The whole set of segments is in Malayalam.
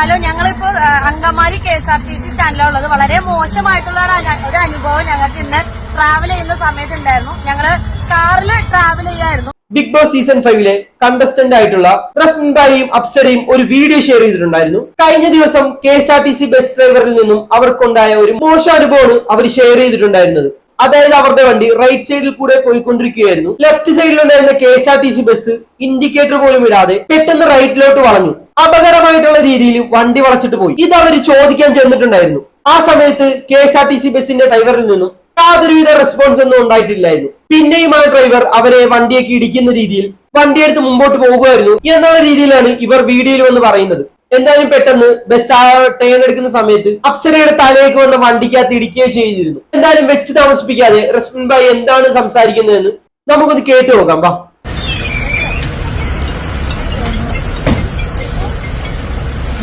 ഹലോ ഞങ്ങളിപ്പോ Angamaly K S R T C സ്റ്റാൻഡിലുള്ളത്. വളരെ മോശമായിട്ടുള്ള ഒരു അനുഭവം ഞങ്ങൾക്ക് ഇന്ന് ട്രാവൽ ചെയ്യുന്ന സമയത്ത് ഉണ്ടായിരുന്നു. ഞങ്ങൾ കാറിൽ ട്രാവൽ ചെയ്യായിരുന്നു. ബിഗ് ബോസ് സീസൺ ഫൈവിലെ കണ്ടസ്റ്റന്റ് ആയിട്ടുള്ള റസ്മിൻബായും അപ്സരയും ഒരു വീഡിയോ ഷെയർ ചെയ്തിട്ടുണ്ടായിരുന്നു. കഴിഞ്ഞ ദിവസം K S R T C bus ഡ്രൈവറിൽ നിന്നും അവർക്കുണ്ടായ ഒരു മോശം അനുഭവമാണ് അവർ ഷെയർ ചെയ്തിട്ടുണ്ടായിരുന്നത്. അതായത് അവരുടെ വണ്ടി റൈറ്റ് സൈഡിൽ കൂടെ പോയിക്കൊണ്ടിരിക്കുകയായിരുന്നു. ലെഫ്റ്റ് സൈഡിൽ ഉണ്ടായിരുന്ന K S R T C bus indicator പോലും ഇടാതെ പെട്ടെന്ന് റൈറ്റിലോട്ട് വളഞ്ഞു. അപകടമായിട്ടുള്ള രീതിയിൽ വണ്ടി വളച്ചിട്ട് പോയി. ഇത് അവർ ചോദിക്കാൻ ചെന്നിട്ടുണ്ടായിരുന്നു. ആ സമയത്ത് K S R T C ബസിന്റെ ഡ്രൈവറിൽ നിന്നും യാതൊരുവിധ റെസ്പോൺസ് ഒന്നും ഉണ്ടായിട്ടില്ലായിരുന്നു. പിന്നെയും ആ ഡ്രൈവർ അവരെ വണ്ടിയൊക്കെ ഇടിക്കുന്ന രീതിയിൽ വണ്ടിയെടുത്ത് മുമ്പോട്ട് പോകുമായിരുന്നു. എന്നുള്ള രീതിയിലാണ് ഇവർ വീഡിയോയിൽ വന്ന് പറയുന്നത്. എന്തായാലും പെട്ടെന്ന് ബസ് ആ ടേൺ എടുക്കുന്ന സമയത്ത് അപ്സരയുടെ തലയിലേക്ക് വന്ന വണ്ടിക്കകത്ത് ഇടിക്കുകയും ചെയ്തിരുന്നു. എന്തായാലും വെച്ച് താമസിപ്പിക്കാതെ റസ്മിൻ ഭായ് എന്താണ് സംസാരിക്കുന്നതെന്ന് നമുക്കൊന്ന് കേട്ടു നോക്കാം വാ.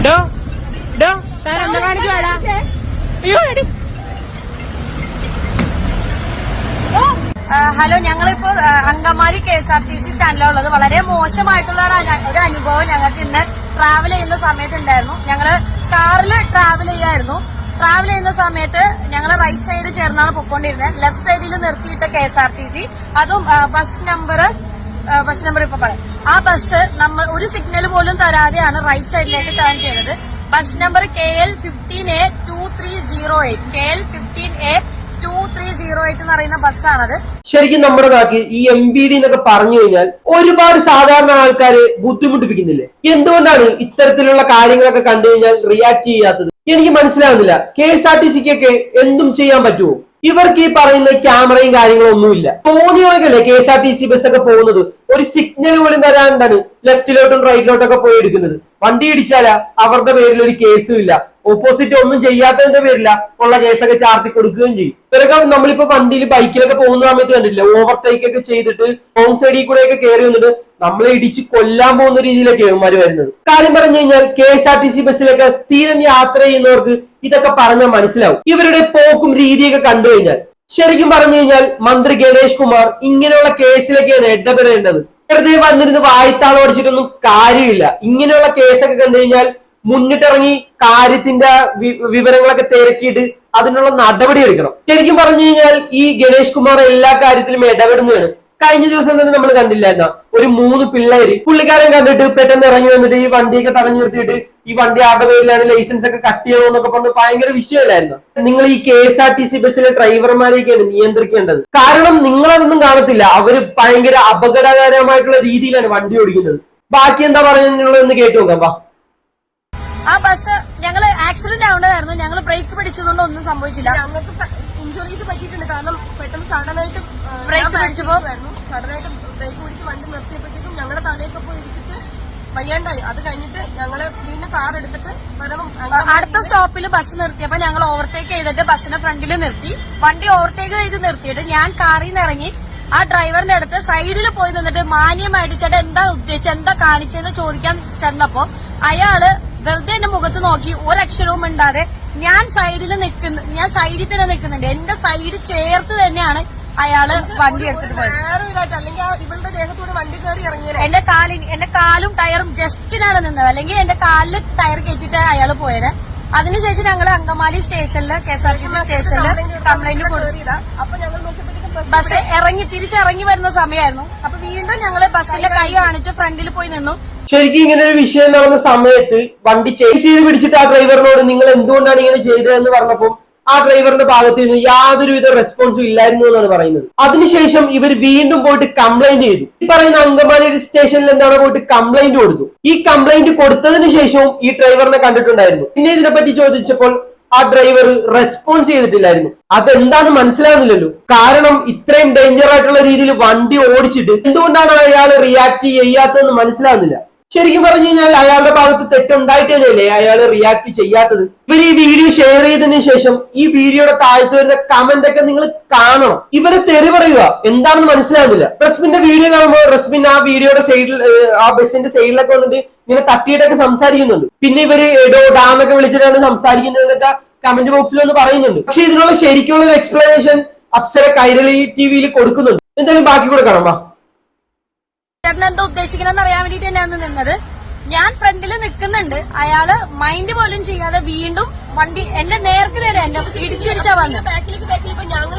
ഡോ ഡോ താൻ കാണിച്ചു വേടാ അയ്യോ എടി ആ, ഹലോ ഞങ്ങളിപ്പോൾ ആ, Angamaly K S R T C സ്റ്റാൻഡിലുള്ളത് വളരെ മോശമായിട്ടുള്ള ഒരു അനുഭവം ഞങ്ങൾക്ക് ഇന്ന് ട്രാവൽ ചെയ്യുന്ന സമയത്ത് ഉണ്ടായിരുന്നു ഞങ്ങൾ കാറിൽ ട്രാവൽ ചെയ്യായിരുന്നു. ട്രാവൽ ചെയ്യുന്ന സമയത്ത് ഞങ്ങൾ റൈറ്റ് സൈഡ് ചേർന്നാണ് പൊക്കോണ്ടിരുന്നത് ലെഫ്റ്റ് സൈഡിൽ നിർത്തിയിട്ട K S R T C. അതും ബസ് നമ്പർ ബസ് നമ്പർ ഇപ്പൊ പറയാം. ആ ബസ് നമ്മൾ ഒരു സിഗ്നൽ പോലും തരാതെയാണ് റൈറ്റ് സൈഡിലേക്ക് ടേൺ ചെയ്തത്. Bus number K L fifteen A two three zero eight K L fifteen A two three zero eight എന്ന് പറയുന്ന ബസ്സാണത്. ശരിക്കും നമ്മുടെ നാട്ടിൽ ഈ എം ബി ഡി എന്നൊക്കെ പറഞ്ഞു കഴിഞ്ഞാൽ ഒരുപാട് സാധാരണ ആൾക്കാരെ ബുദ്ധിമുട്ടിപ്പിക്കുന്നില്ലേ? എന്തുകൊണ്ടാണ് ഇത്തരത്തിലുള്ള കാര്യങ്ങളൊക്കെ കണ്ടു കഴിഞ്ഞാൽ റിയാക്ട് ചെയ്യാത്തത്? എനിക്ക് മനസ്സിലാവുന്നില്ല. കെ എസ് ആർ ടി സിക്കൊക്കെ എന്തും ചെയ്യാൻ പറ്റുമോ? ഇവർക്ക് ഈ പറയുന്ന ക്യാമറയും കാര്യങ്ങളും ഒന്നുമില്ല. തോന്നിയവർക്കല്ലേ K S R T C bus ഒക്കെ പോകുന്നത്? ഒരു സിഗ്നൽ പോലും തരാണ്ടാണ് ലെഫ്റ്റിലോട്ടും റൈറ്റിലോട്ടും ഒക്കെ പോയി എടുക്കുന്നത്. വണ്ടി ഇടിച്ചാലാ അവരുടെ പേരിൽ ഒരു കേസും ഇല്ല. ഓപ്പോസിറ്റ് ഒന്നും ചെയ്യാത്തതിന്റെ പേരില്ല ഉള്ള കേസൊക്കെ ചാർത്തി കൊടുക്കുകയും ചെയ്യും. ഇവരൊക്കെ നമ്മളിപ്പോ വണ്ടിയിൽ ബൈക്കിലൊക്കെ പോകുന്ന സമയത്ത് കണ്ടില്ലേ ഓവർടേക്ക് ഒക്കെ ചെയ്തിട്ട് ഹോം സൈഡിൽ കൂടെ ഒക്കെ കയറി വന്നിട്ട് നമ്മളെ ഇടിച്ച് കൊല്ലാൻ പോകുന്ന രീതിയിലൊക്കെ ഇവന്മാര് വരുന്നത്. കാര്യം പറഞ്ഞു കഴിഞ്ഞാൽ K S R T C ബസ്സിലൊക്കെ സ്ഥിരം യാത്ര ചെയ്യുന്നവർക്ക് ഇതൊക്കെ പറഞ്ഞാൽ മനസ്സിലാവും. ഇവരുടെ പോക്കും രീതിയൊക്കെ കണ്ടു കഴിഞ്ഞാൽ. ശരിക്കും പറഞ്ഞു കഴിഞ്ഞാൽ മന്ത്രി ഗണേഷ് കുമാർ ഇങ്ങനെയുള്ള കേസിലൊക്കെയാണ് ഇടപെടേണ്ടത്. വെറുതെ വന്നിരുന്ന് വായ്ത്താളം അടിച്ചിട്ടൊന്നും കാര്യമില്ല. ഇങ്ങനെയുള്ള കേസൊക്കെ കണ്ടു കഴിഞ്ഞാൽ മുന്നിട്ടിറങ്ങി കാര്യത്തിന്റെ വിവരങ്ങളൊക്കെ തിരക്കിയിട്ട് അതിനുള്ള നടപടി എടുക്കണം. ശരിക്കും പറഞ്ഞു കഴിഞ്ഞാൽ ഈ ഗണേഷ് കുമാർ എല്ലാ കാര്യത്തിലും ഇടപെടുന്നതാണ്. കഴിഞ്ഞ ദിവസം തന്നെ നമ്മൾ കണ്ടില്ലായിരുന്ന? ഒരു മൂന്ന് പിള്ളേര് പുള്ളിക്കാരൻ കണ്ടിട്ട് പെട്ടെന്ന് ഇറങ്ങി വന്നിട്ട് ഈ വണ്ടിയൊക്കെ തടഞ്ഞു നിർത്തിയിട്ട് ഈ വണ്ടി ആരുടെ പേരിലാണ് ലൈസൻസ് ഒക്കെ കട്ട് ചെയ്യണോ എന്നൊക്കെ പറഞ്ഞ് ഭയങ്കര വിഷയമല്ലായിരുന്നു നിങ്ങൾ ഈ K S R T C ബസ്സിലെ ഡ്രൈവർമാരെയൊക്കെയാണ് നിയന്ത്രിക്കേണ്ടത്. കാരണം നിങ്ങൾ അതൊന്നും കാണത്തില്ല. അവർ ഭയങ്കര അപകടകരമായിട്ടുള്ള രീതിയിലാണ് വണ്ടി ഓടിക്കുന്നത്. ബാക്കി എന്താ പറയുന്നുള്ളതെന്ന് കേട്ടു നോക്കാം. ആ ബസ് ഞങ്ങൾ ആക്സിഡന്റ് ആവേണ്ടതായിരുന്നു ഞങ്ങൾ ബ്രേക്ക് പിടിച്ചതുകൊണ്ട് ഒന്നും സംഭവിച്ചില്ല. ഞങ്ങൾക്ക് ഇഞ്ചുറീസ് പറ്റിയിട്ടുണ്ട്. കാരണം പെട്ടെന്ന് സഡൻ ആയിട്ട് Brake പിടിച്ചപ്പോ? സഡൻ ആയിട്ട് ബ്രേക്ക് പിടിച്ച് വണ്ടി നിർത്തിയപ്പോഴത്തേക്കും ഞങ്ങളുടെ തലയൊക്കെ പോയി ഇടിച്ചിട്ട് വയ്യാണ്ടായി. അത് കഴിഞ്ഞിട്ട് ഞങ്ങൾ വീണ്ടും കാർ എടുത്തിട്ട് അടുത്ത സ്റ്റോപ്പിൽ ബസ് നിർത്തിയപ്പോ ഞങ്ങൾ ഓവർടേക്ക് ചെയ്തിട്ട് ബസ്സിന്റെ ഫ്രണ്ടിൽ നിർത്തി. വണ്ടി ഓവർടേക്ക് ചെയ്ത് നിർത്തിയിട്ട് ഞാൻ കാറിൽ നിന്ന് ഇറങ്ങി. ആ ഡ്രൈവറിന്റെ അടുത്ത് സൈഡിൽ പോയി നിന്നിട്ട് മാന്യമായിട്ട് ചേട്ടാ എന്താ ഉദ്ദേശിച്ചത്? എന്താ കാണിച്ചതെന്ന് ചോദിക്കാൻ ചെന്നപ്പോ അയാൾ വെറുതെ എന്റെ മുഖത്ത് നോക്കി ഒരക്ഷരവും മിണ്ടാതെ ഞാൻ സൈഡിൽ നിൽക്കുന്നു ഞാൻ സൈഡിൽ തന്നെ നിൽക്കുന്നുണ്ട്. എന്റെ സൈഡ് ചേർത്ത് തന്നെയാണ് അയാൾ വണ്ടി എടുത്തിട്ട് പോയത്. എന്റെ കാലി എന്റെ കാലും ടയറും ജസ്റ്റിനാണ് നിന്നത്. അല്ലെങ്കിൽ എന്റെ കാലിൽ ടയർ കയറ്റിട്ട് അയാൾ പോയത്. അതിനുശേഷം ഞങ്ങൾ അങ്കമാലി സ്റ്റേഷനിൽ K S R T C സ്റ്റേഷനിൽ കംപ്ലൈന്റ് കൊടുത്തു. ബസ് ഇറങ്ങി തിരിച്ചിറങ്ങി വരുന്ന സമയമായിരുന്നു. അപ്പൊ വീണ്ടും ഞങ്ങൾ ബസ്സിന്റെ കൈ കാണിച്ച് ഫ്രണ്ടിൽ പോയി നിന്നു. ശരിക്കും ഇങ്ങനെ ഒരു വിഷയം നടന്ന സമയത്ത് വണ്ടി ചേസ് ചെയ്ത് പിടിച്ചിട്ട് ആ ഡ്രൈവറിനോട് നിങ്ങൾ എന്തുകൊണ്ടാണ് ഇങ്ങനെ ചെയ്തതെന്ന് പറഞ്ഞപ്പോൾ ആ ഡ്രൈവറിന്റെ ഭാഗത്ത് നിന്ന് യാതൊരുവിധ റെസ്പോൺസും ഇല്ലായിരുന്നു എന്നാണ് പറയുന്നത്. അതിനുശേഷം ഇവർ വീണ്ടും പോയിട്ട് കംപ്ലൈന്റ് ചെയ്തു. ഈ പറയുന്ന അങ്കമാലി സ്റ്റേഷനിൽ എന്താണ് പോയിട്ട് കംപ്ലൈന്റ് കൊടുത്തു. ഈ കംപ്ലൈന്റ് കൊടുത്തതിന് ശേഷവും ഈ ഡ്രൈവറിനെ കണ്ടിട്ടുണ്ടായിരുന്നു. പിന്നെ ഇതിനെപ്പറ്റി ചോദിച്ചപ്പോൾ ആ ഡ്രൈവർ റെസ്പോൺസ് ചെയ്തിട്ടില്ലായിരുന്നു. അതെന്താന്ന് മനസ്സിലാകുന്നില്ലല്ലോ കാരണം ഇത്രയും ഡേഞ്ചർ ആയിട്ടുള്ള രീതിയിൽ വണ്ടി ഓടിച്ചിട്ട് എന്തുകൊണ്ടാണ് അയാൾ റിയാക്ട് ചെയ്യാത്തതെന്ന് മനസ്സിലാവുന്നില്ല. ശരിക്കും പറഞ്ഞു കഴിഞ്ഞാൽ അയാളുടെ ഭാഗത്ത് തെറ്റുണ്ടായിട്ടല്ലേ അയാൾ റിയാക്ട് ചെയ്യാത്തത്? ഇവർ ഈ വീഡിയോ ഷെയർ ചെയ്തതിന് ശേഷം ഈ വീഡിയോയുടെ താഴത്ത് വരുന്ന കമന്റ് ഒക്കെ നിങ്ങൾ കാണണം. ഇവരെ തെറി പറയുക. എന്താണെന്ന് മനസ്സിലാവുന്നില്ല. റസ്മിന്റെ വീഡിയോ കാണുമ്പോൾ റസ്മിൻ ആ വീഡിയോയുടെ സൈഡിൽ ആ ബസ്സിന്റെ സൈഡിലൊക്കെ വന്നിട്ട് ഇങ്ങനെ തട്ടിയിട്ടൊക്കെ സംസാരിക്കുന്നുണ്ട്. പിന്നെ ഇവർ എടോ ഡാമൊക്കെ വിളിച്ചിട്ടാണ് സംസാരിക്കുന്നതെന്നൊക്കെ കമന്റ് ബോക്സിൽ ഒന്ന് പറയുന്നുണ്ട്. പക്ഷെ ഇതിനുള്ള ശരിക്കുള്ള ഒരു എക്സ്പ്ലനേഷൻ അപ്സര കൈരളി ടി വിയിൽ കൊടുക്കുന്നുണ്ട്. എന്തായാലും ബാക്കി കൂടെ കാണാം. ചേട്ടൻ എന്താ ഉദ്ദേശിക്കണമെന്ന് അറിയാൻ വേണ്ടിട്ട് തന്നെയാണ് നിന്നത്. ഞാൻ ഫ്രണ്ടിൽ നിൽക്കുന്നുണ്ട് അയാൾ മൈൻഡ് പോലും ചെയ്യാതെ വീണ്ടും വണ്ടി എന്റെ നേർക്ക് നേരെ എന്റെ ഇടിച്ചിടിച്ചാ വന്നത് ബാക്കിലേക്ക് ബാക്കിലേക്ക് ഞങ്ങൾ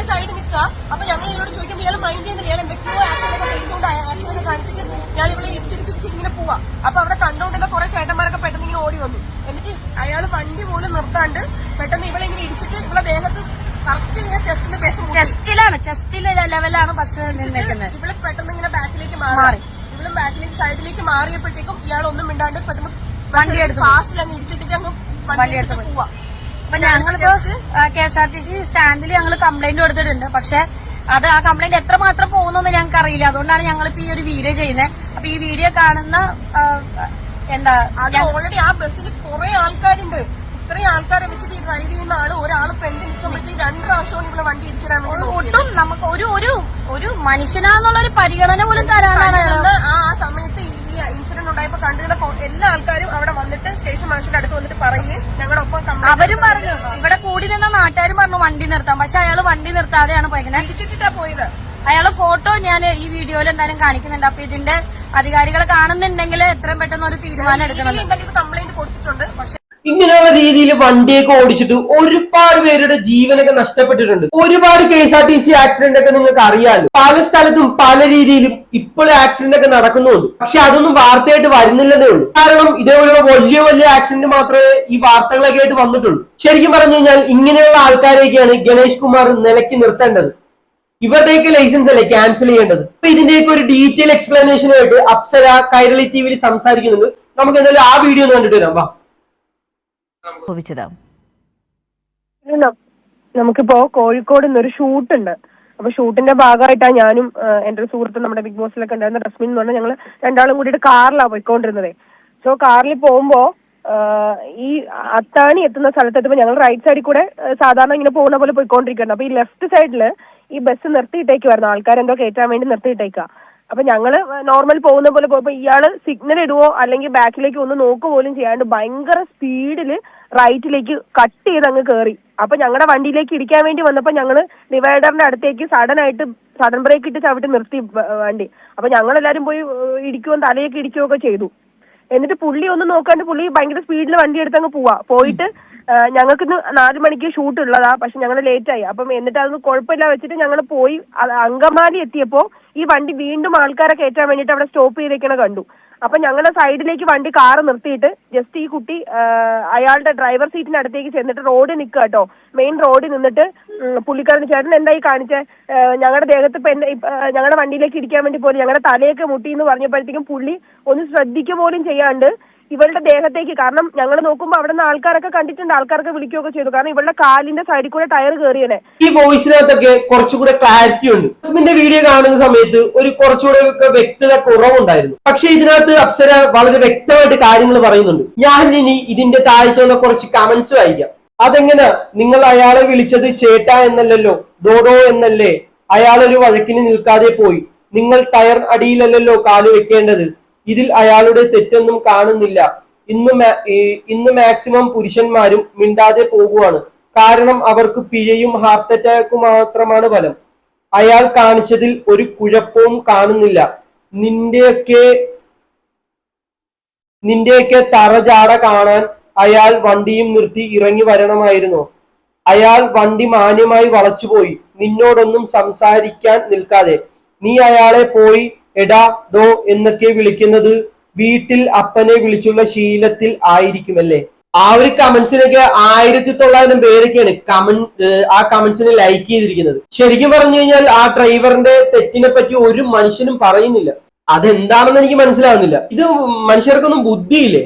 അപ്പൊ ഞങ്ങൾ ഇവരോട് ചോദിക്കുമ്പോൾ ഇയാൾ മൈൻഡ് ചെയ്യുന്നില്ല. ഇയാൾ എന്തൊക്കെയോ ആക്ഷൻ ഒക്കെ ചെയ്തുകൊണ്ട് ആക്ഷൻ ഒക്കെ കാണിച്ചിട്ട് ഞാൻ ഇവിടെ ഇടിച്ചിടിച്ചിടിച്ച് ഇങ്ങനെ പോവാ. അപ്പൊ അവിടെ കണ്ടുകൊണ്ടിരുന്ന കുറെ ചേട്ടന്മാരൊക്കെ പെട്ടെന്ന് ഇങ്ങനെ ഓടി വന്നു. എന്നിട്ട് അയാൾ വണ്ടി പോലും നിർത്താണ്ട് പെട്ടെന്ന് ഇവളെ ഇങ്ങനെ ഇടിച്ചിട്ട് ഇവളെ ദേഹത്ത് ചെസ്റ്റിലാണ് ചെസ്റ്റിലെ ലെവലാണ് ബസ് നിന്നേക്കുന്നത് ഇവൾ പെട്ടെന്ന് ഇങ്ങനെ ബാക്കിലേക്ക് മാറി. ബാക്കിലേക്ക് സൈഡിലേക്ക് മാറിയപ്പോഴത്തേക്കും ഇയാൾ ഒന്നും മിണ്ടാണ്ട് പെട്ടെന്ന് വണ്ടി എടുത്ത് ഫാസ്റ്റിൽ അങ്ങ് ഇടിച്ചിട്ട് അങ്ങ് വണ്ടി എടുത്ത് പോവാ. അപ്പൊ ഞങ്ങളിപ്പോ K S R T C സ്റ്റാൻഡിൽ ഞങ്ങൾ കംപ്ലൈന്റ് കൊടുത്തിട്ടുണ്ട്. പക്ഷെ അത് ആ കംപ്ലൈന്റ് എത്രമാത്രം പോകുന്നു ഞങ്ങൾക്ക് അറിയില്ല അതുകൊണ്ടാണ് ഞങ്ങളിപ്പോ ഈ ഒരു വീഡിയോ ചെയ്യുന്നത് അപ്പൊ ഈ വീഡിയോ കാണുന്ന എന്താ ഓൾറെഡി ആ ബസ്സിൽ കുറെ ആൾക്കാരുണ്ട്. ഇത്രയും ആൾക്കാരെ വെച്ചിട്ട് ഈ ഡ്രൈവ് ചെയ്യുന്ന ആൾ ഒരാൾ ഫ്രണ്ട് നിൽക്കുമ്പോഴത്തേക്ക് രണ്ട് പ്രാവശ്യം ഇവിടെ വണ്ടി ഇടിച്ചിടാൻ വേണ്ടി ഒട്ടും നമുക്ക് ഒരു ഒരു ഒരു മനുഷ്യനാന്നുള്ള ഒരു പരിഗണന പോലും തരാനാണ് ആ സമയത്ത് ഈ ഇൻസിഡന്റ് ഉണ്ടായപ്പോ കണ്ടിരുന്ന എല്ലാ ആൾക്കാരും അവിടെ വന്നിട്ട് സ്റ്റേഷൻ മാഷിന്റെ അടുത്ത് വന്നിട്ട് പറഞ്ഞ് ഞങ്ങളുടെ ഒപ്പം അവരും പറഞ്ഞു ഇവിടെ കൂടി നിന്ന നാട്ടുകാരും പറഞ്ഞു വണ്ടി നിർത്താം. പക്ഷെ അയാൾ വണ്ടി നിർത്താതെയാണ് പോയത് ഇടിച്ചിട്ടാ പോയത്. അയാളെ ഫോട്ടോ ഞാൻ ഈ വീഡിയോയിൽ എന്തായാലും കാണിക്കുന്നുണ്ട്. അപ്പൊ ഇതിന്റെ അധികാരികളെ കാണുന്നുണ്ടെങ്കിൽ എത്രയും പെട്ടെന്ന് ഒരു തീരുമാനം എടുക്കണം. കംപ്ലൈന്റ് കൊടുത്തിട്ടുണ്ട്. പക്ഷെ ഇങ്ങനെയുള്ള രീതിയിൽ വണ്ടിയൊക്കെ ഓടിച്ചിട്ട് ഒരുപാട് പേരുടെ ജീവനൊക്കെ നഷ്ടപ്പെട്ടിട്ടുണ്ട്. ഒരുപാട് K S R T C accident ഒക്കെ നിങ്ങൾക്ക് അറിയാലോ. പല സ്ഥലത്തും പല രീതിയിലും ഇപ്പോഴും ആക്സിഡന്റ് ഒക്കെ നടക്കുന്നുണ്ട്. പക്ഷെ അതൊന്നും വാർത്തയായിട്ട് വരുന്നില്ലെന്നേ ഉള്ളൂ. കാരണം ഇതേപോലെയുള്ള വലിയ വലിയ ആക്സിഡന്റ് മാത്രമേ ഈ വാർത്തകളൊക്കെ ആയിട്ട് വന്നിട്ടുള്ളൂ. ശരിക്കും പറഞ്ഞു കഴിഞ്ഞാൽ ഇങ്ങനെയുള്ള ആൾക്കാരെയൊക്കെയാണ് ഗണേഷ് കുമാർ നിലയ്ക്ക് നിർത്തേണ്ടത്. ഇവരുടെയൊക്കെ ലൈസൻസ് അല്ലേ ക്യാൻസൽ ചെയ്യേണ്ടത്? അപ്പൊ ഇതിന്റെയൊക്കെ ഒരു ഡീറ്റെയിൽ എക്സ്പ്ലനേഷനുമായിട്ട് അപ്സര കൈരളി ടി വിയിൽ സംസാരിക്കുന്നുണ്ട്. നമുക്ക് എന്തായാലും ആ വീഡിയോ ഒന്ന് കണ്ടിട്ട് വരാം. വാ. സംഭവിച്ചത് നമുക്കിപ്പോ കോഴിക്കോട് നിന്നൊരു ഷൂട്ട് ഉണ്ട് അപ്പൊ ഷൂട്ടിന്റെ ഭാഗമായിട്ടാണ് ഞാനും എന്റെ ഒരു സുഹൃത്തും നമ്മുടെ ബിഗ് ബോസിലൊക്കെ ഉണ്ടായിരുന്ന റസ്മിൻ എന്ന് പറഞ്ഞാൽ ഞങ്ങൾ രണ്ടാളും കൂടിയിട്ട് കാറിലാണ് പോയിക്കൊണ്ടിരുന്നത്. സോ കാറിൽ പോകുമ്പോ ഈ അത്താണി എത്തുന്ന സ്ഥലത്ത് എത്തുമ്പോൾ ഞങ്ങൾ റൈറ്റ് സൈഡിൽ കൂടെ സാധാരണ ഇങ്ങനെ പോകുന്ന പോലെ പോയിക്കൊണ്ടിരിക്കുന്നുണ്ട് അപ്പൊ ഈ ലെഫ്റ്റ് സൈഡിൽ ഈ ബസ് നിർത്തിയിട്ടേക്കുമായിരുന്നു ആൾക്കാരെന്തോ കയറ്റാൻ വേണ്ടി നിർത്തിയിട്ടേക്കുക അപ്പൊ ഞങ്ങൾ നോർമൽ പോകുന്ന പോലെ പോയപ്പോ ഇയാൾ സിഗ്നൽ ഇടുവോ അല്ലെങ്കിൽ ബാക്കിലേക്ക് ഒന്ന് നോക്കുക പോലും ചെയ്യാണ്ട് ഭയങ്കര സ്പീഡിൽ റൈറ്റിലേക്ക് കട്ട് ചെയ്ത് അങ്ങ് കയറി അപ്പൊ ഞങ്ങളുടെ വണ്ടിയിലേക്ക് ഇടിക്കാൻ വേണ്ടി വന്നപ്പോ ഞങ്ങൾ ഡിവൈഡറിന്റെ അടുത്തേക്ക് സഡൻ ആയിട്ട് സഡൻ ബ്രേക്ക് ഇട്ട് ചവിട്ടി നിർത്തി വണ്ടി. അപ്പൊ ഞങ്ങളെല്ലാരും പോയി ഇടിക്കുവോ തലയൊക്കെ ഇടിക്കുകയൊക്കെ ചെയ്തു. എന്നിട്ട് പുള്ളി ഒന്നും നോക്കാണ്ട് പുള്ളി ഭയങ്കര സ്പീഡിൽ വണ്ടി എടുത്ത് അങ്ങ് പോവാ. പോയിട്ട് ഞങ്ങൾക്ക് ഇന്ന് നാല് മണിക്ക് ഷൂട്ട് ഉള്ളതാ പക്ഷെ ഞങ്ങൾ ലേറ്റ് ആയി. അപ്പം എന്നിട്ട് അതൊന്നും കുഴപ്പമില്ല വെച്ചിട്ട് ഞങ്ങൾ പോയി അങ്കമാലി എത്തിയപ്പോ ഈ വണ്ടി വീണ്ടും ആൾക്കാരെ കയറ്റാൻ വേണ്ടിയിട്ട് അവിടെ സ്റ്റോപ്പ് ചെയ്തേക്കണ കണ്ടു. അപ്പൊ ഞങ്ങളുടെ സൈഡിലേക്ക് വണ്ടി കാറ് നിർത്തിയിട്ട് ജസ്റ്റ് ഈ കുട്ടി അയാളുടെ ഡ്രൈവർ സീറ്റിന്റെ അടുത്തേക്ക് ചെന്നിട്ട് റോഡ് നിൽക്കുക കേട്ടോ മെയിൻ റോഡിൽ നിന്നിട്ട് പുള്ളിക്കാരൻ ചേട്ടൻ എന്തായി കാണിച്ചേ? ഞങ്ങളുടെ ദേഹത്ത് ഇപ്പൊ ഞങ്ങളുടെ വണ്ടിയിലേക്ക് ഇടിക്കാൻ വേണ്ടി പോലും ഞങ്ങളുടെ തലയൊക്കെ മുട്ടി എന്ന് പറഞ്ഞപ്പോഴത്തേക്കും പുള്ളി ഒന്ന് ശ്രദ്ധിക്കുക പോലും ചെയ്യാണ്ട് ഇവളുടെ ദേഹത്തേക്ക്. കാരണം ഞങ്ങൾ നോക്കുമ്പോ അവിടെ നിന്ന് ആൾക്കാരൊക്കെ കണ്ടിട്ടുണ്ട്. ആൾക്കാരൊക്കെ വിളിക്കുകയൊക്കെ ചെയ്തു. കാരണം ഇവളുടെ കാലിന്റെ സൈഡിൽ കൂടെ ടയർ കയറിയനെ ഈ വോയിസിനകത്തൊക്കെ കുറച്ചുകൂടെ ക്ലാരിറ്റി ഉണ്ട്. അസ്മിന്റെ വീഡിയോ കാണുന്ന സമയത്ത് ഒരു കുറച്ചുകൂടെ വ്യക്തത കുറവുണ്ടായിരുന്നു. പക്ഷെ ഇതിനകത്ത് അപ്സര വളരെ വ്യക്തമായിട്ട് കാര്യങ്ങൾ പറയുന്നുണ്ട്. ഞാൻ ഇനി ഇതിന്റെ താഴ്ത്തുന്ന കുറച്ച് കമന്റ്സ് വായിക്കാം അതെങ്ങനെ? നിങ്ങൾ അയാളെ വിളിച്ചത് ചേട്ട എന്നല്ലല്ലോ ഡോഡോ എന്നല്ലേ? അയാൾ ഒരു വഴക്കിന് നിൽക്കാതെ പോയി. നിങ്ങൾ ടയർ അടിയിലല്ലല്ലോ കാൽ വെക്കേണ്ടത്. ഇതിൽ അയാളുടെ തെറ്റൊന്നും കാണുന്നില്ല. ഇന്ന് ഇന്ന് മാക്സിമം പുരുഷന്മാരും മിണ്ടാതെ പോകുവാണ്. കാരണം അവർക്ക് പിഴയും ഹാർട്ട് അറ്റാക്കും മാത്രമാണ് ഫലം. അയാൾ കാണിച്ചതിൽ ഒരു കുഴപ്പവും കാണുന്നില്ല. നിന്റെയൊക്കെ നിന്റെയൊക്കെ തറജാട കാണാൻ അയാൾ വണ്ടിയും നിർത്തി ഇറങ്ങി വരണമായിരുന്നു. അയാൾ വണ്ടി മാന്യമായി വളച്ചുപോയി. നിന്നോടൊന്നും സംസാരിക്കാൻ നിൽക്കാതെ. നീ അയാളെ പോയി എടാ ഡോ എന്നൊക്കെ വിളിക്കുന്നത് വീട്ടിൽ അപ്പനെ വിളിച്ചുള്ള ശീലത്തിൽ ആയിരിക്കുമല്ലേ? ആ ഒരു കമന്റ്സിനൊക്കെ ആയിരത്തി തൊള്ളായിരം പേരൊക്കെയാണ് കമന്റ് ആ കമന്റ്സിനെ ലൈക്ക് ചെയ്തിരിക്കുന്നത്. ശരിക്കും പറഞ്ഞു കഴിഞ്ഞാൽ ആ ഡ്രൈവറിന്റെ തെറ്റിനെ പറ്റി ഒരു മനുഷ്യനും പറയുന്നില്ല. അതെന്താണെന്ന് എനിക്ക് മനസ്സിലാവുന്നില്ല. ഇത് മനുഷ്യർക്കൊന്നും ബുദ്ധിയില്ലേ?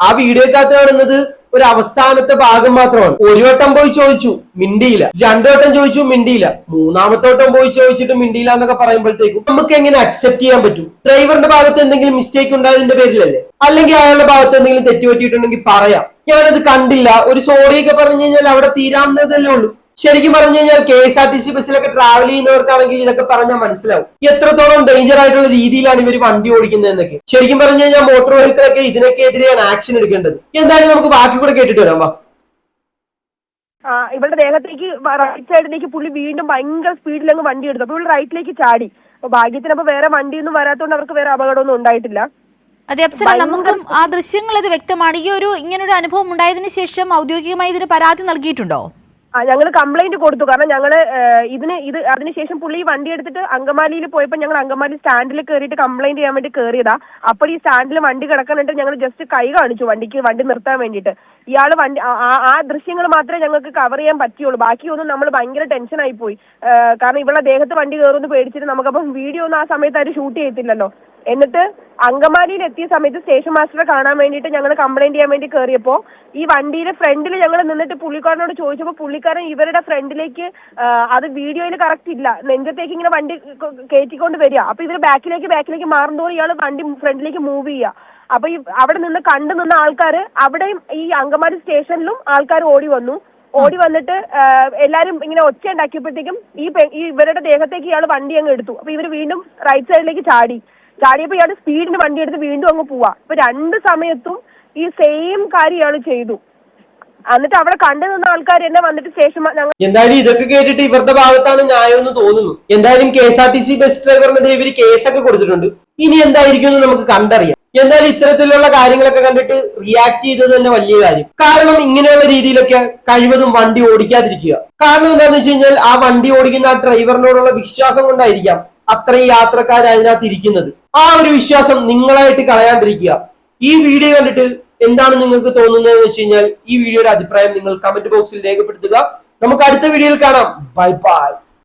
ആ വീഡിയോക്കകത്ത് കാണുന്നത് ഒരു അവസാനത്തെ ഭാഗം മാത്രമാണ്. ഒരു വട്ടം പോയി ചോദിച്ചു മിണ്ടിയില്ല. രണ്ടു വട്ടം ചോദിച്ചു മിണ്ടിയില്ല. മൂന്നാമത്തെ വട്ടം പോയി ചോദിച്ചിട്ട് മിണ്ടിയില്ല എന്നൊക്കെ പറയുമ്പോഴത്തേക്കും നമുക്ക് എങ്ങനെ അക്സെപ്റ്റ് ചെയ്യാൻ പറ്റും? ഡ്രൈവറിന്റെ ഭാഗത്ത് എന്തെങ്കിലും മിസ്റ്റേക്ക് ഉണ്ടായതിന്റെ പേരിലല്ലേ? അല്ലെങ്കിൽ അയാളുടെ ഭാഗത്ത് എന്തെങ്കിലും തെറ്റുപറ്റിയിട്ടുണ്ടെങ്കിൽ പറയാം. ഞാനത് കണ്ടില്ല. ഒരു സോറിയൊക്കെ പറഞ്ഞു കഴിഞ്ഞാൽ അവിടെ തീരാവുന്നതല്ലേ ഉള്ളൂ. ശരിക്കും പറഞ്ഞു കഴിഞ്ഞാൽ K S R T C ബസ്സിലൊക്കെ ട്രാവൽ ചെയ്യുന്നവർക്കാണെങ്കിൽ ഇതൊക്കെ പറഞ്ഞാൽ മനസ്സിലാവും. എത്രത്തോളം ഡേഞ്ചർ ആയിട്ടുള്ള രീതിയിലാണ് ഇവർ വണ്ടി ഓടിക്കുന്നത് എന്നൊക്കെ. ശരിക്കും പറഞ്ഞു കഴിഞ്ഞാൽ മോട്ടോർ വെഹിക്കിളൊക്കെ ഇതിനൊക്കെ എതിരെയാണ് ആക്ഷൻ എടുക്കേണ്ടത്. എന്തായാലും നമുക്ക് ബാക്കി കൂടെ കേട്ടിട്ട് വരാം വാ. ഇവളുടെ ദേഹത്തേക്ക് റൈറ്റ് സൈഡിലേക്ക് പുള്ളി വീണ്ടും ഭയങ്കര സ്പീഡിൽ അങ്ങ് വണ്ടി എടുത്തു. അപ്പൊ ഇവൾ റൈറ്റിലേക്ക് ചാടി. അപ്പൊ ഭാഗ്യത്തിന് അപ്പൊ വേറെ വണ്ടിയൊന്നും വരാത്തോണ്ട് അവർക്ക് വേറെ അപകടമൊന്നും ഉണ്ടായിട്ടില്ല. അതെ അപ്സര നമുക്കും ആ ദൃശ്യങ്ങൾ ഇത് വ്യക്തമാണ്. ഈ ഒരു ഇങ്ങനൊരു അനുഭവം ഉണ്ടായതിനു ശേഷം ഔദ്യോഗികമായി ഇതിന് പരാതി നൽകിയിട്ടുണ്ടോ? ആ ഞങ്ങൾ കംപ്ലൈന്റ് കൊടുത്തു. കാരണം ഞങ്ങൾ ഇതിന് ഇത് അതിനുശേഷം പുള്ളി വണ്ടി എടുത്തിട്ട് അങ്കമാലിയിൽ പോയപ്പോൾ ഞങ്ങൾ അങ്കമാലി സ്റ്റാൻഡിൽ കയറിയിട്ട് കംപ്ലൈന്റ് ചെയ്യാൻ വേണ്ടി കയറിയതാ അപ്പോൾ ഈ സ്റ്റാൻഡിൽ വണ്ടി കിടക്കാനായിട്ട് ഞങ്ങൾ ജസ്റ്റ് കൈ കാണിച്ചു വണ്ടിക്ക് വണ്ടി നിർത്താൻ വേണ്ടിയിട്ട്. ഇയാൾ വണ്ടി ആ ദൃശ്യങ്ങൾ മാത്രമേ ഞങ്ങൾക്ക് കവർ ചെയ്യാൻ പറ്റിയുള്ളൂ ബാക്കിയൊന്നും നമ്മൾ ഭയങ്കര ടെൻഷനായി പോയി. കാരണം ഇവളുടെ ദേഹത്ത് വണ്ടി കയറുമെന്ന് പേടിച്ചിട്ട് നമുക്കപ്പം വീഡിയോ ഒന്നും ആ സമയത്ത് ആരും ഷൂട്ട് ചെയ്യത്തില്ലല്ലോ. എന്നിട്ട് അങ്കമാലിയിൽ എത്തിയ സമയത്ത് സ്റ്റേഷൻ മാസ്റ്ററെ കാണാൻ വേണ്ടിയിട്ട് ഞങ്ങൾ കംപ്ലൈന്റ് ചെയ്യാൻ വേണ്ടി കയറിയപ്പോൾ ഈ വണ്ടിയുടെ ഫ്രണ്ടിൽ ഞങ്ങൾ നിന്നിട്ട് പുള്ളിക്കാരനോട് ചോദിച്ചപ്പോൾ പുള്ളിക്കാരൻ ഇവരുടെ ഫ്രണ്ടിലേക്ക് അത് വീഡിയോയിൽ കറക്റ്റ് ഇല്ല. നെഞ്ചത്തേക്ക് ഇങ്ങനെ വണ്ടി കയറ്റിക്കൊണ്ട് വരിക. അപ്പൊ ഇവർ ബാക്കിലേക്ക് ബാക്കിലേക്ക് മാറുന്നതോടെ ഇയാൾ വണ്ടി ഫ്രണ്ടിലേക്ക് മൂവ് ചെയ്യുക. അപ്പൊ ഈ അവിടെ നിന്ന് കണ്ടു നിന്ന ആൾക്കാർ അവിടെയും ഈ അങ്കമാലി സ്റ്റേഷനിലും ആൾക്കാർ ഓടി വന്നു. ഓടി വന്നിട്ട് എല്ലാരും ഇങ്ങനെ ഒച്ച ഉണ്ടാക്കിയപ്പോഴത്തേക്കും ഈ ഇവരുടെ ദേഹത്തേക്ക് ഇയാൾ വണ്ടി അങ്ങ് എടുത്തു. അപ്പൊ ഇവർ വീണ്ടും റൈറ്റ് സൈഡിലേക്ക് ചാടി. ചാടിയപ്പോ ഇയാൾ സ്പീഡിന് വണ്ടി എടുത്ത് വീണ്ടും അങ്ങ് പോവാ. ഇപ്പൊ രണ്ട് സമയത്തും ഈ സെയിം കാര്യം ഇയാൾ ചെയ്തു. എന്നിട്ട് അവിടെ കണ്ടു നിന്ന ആൾക്കാർ എന്നെ വന്നിട്ട് ശേഷം എന്തായാലും ഇതൊക്കെ കേട്ടിട്ട് ഇവരുടെ ഭാഗത്താണ് ന്യായം എന്ന് തോന്നുന്നു. എന്തായാലും K S R T C bus ഡ്രൈവറിനെതിരെ ഇവർ കേസൊക്കെ കൊടുത്തിട്ടുണ്ട്. ഇനി എന്തായിരിക്കും എന്ന് നമുക്ക് കണ്ടറിയാം. എന്തായാലും ഇത്തരത്തിലുള്ള കാര്യങ്ങളൊക്കെ കണ്ടിട്ട് റിയാക്ട് ചെയ്തത് തന്നെ വലിയ കാര്യം. കാരണം ഇങ്ങനെയുള്ള രീതിയിലൊക്കെ കഴിവതും വണ്ടി ഓടിക്കാതിരിക്കുക. കാരണം എന്താണെന്ന് വെച്ച് കഴിഞ്ഞാൽ ആ വണ്ടി ഓടിക്കുന്ന ആ ഡ്രൈവറിനോടുള്ള വിശ്വാസം കൊണ്ടായിരിക്കാം അത്രയും യാത്രക്കാർ അതിനകത്ത് ഇരിക്കുന്നത്. ആ ഒരു വിശ്വാസം നിങ്ങളായിട്ട് കളയാണ്ടിരിക്കുക. ഈ വീഡിയോ കണ്ടിട്ട് എന്താണ് നിങ്ങൾക്ക് തോന്നുന്നത് വെച്ച് കഴിഞ്ഞാൽ ഈ വീഡിയോയുടെ അഭിപ്രായം നിങ്ങൾ കമന്റ് ബോക്സിൽ രേഖപ്പെടുത്തുക. നമുക്ക് അടുത്ത വീഡിയോയിൽ കാണാം. Bye bye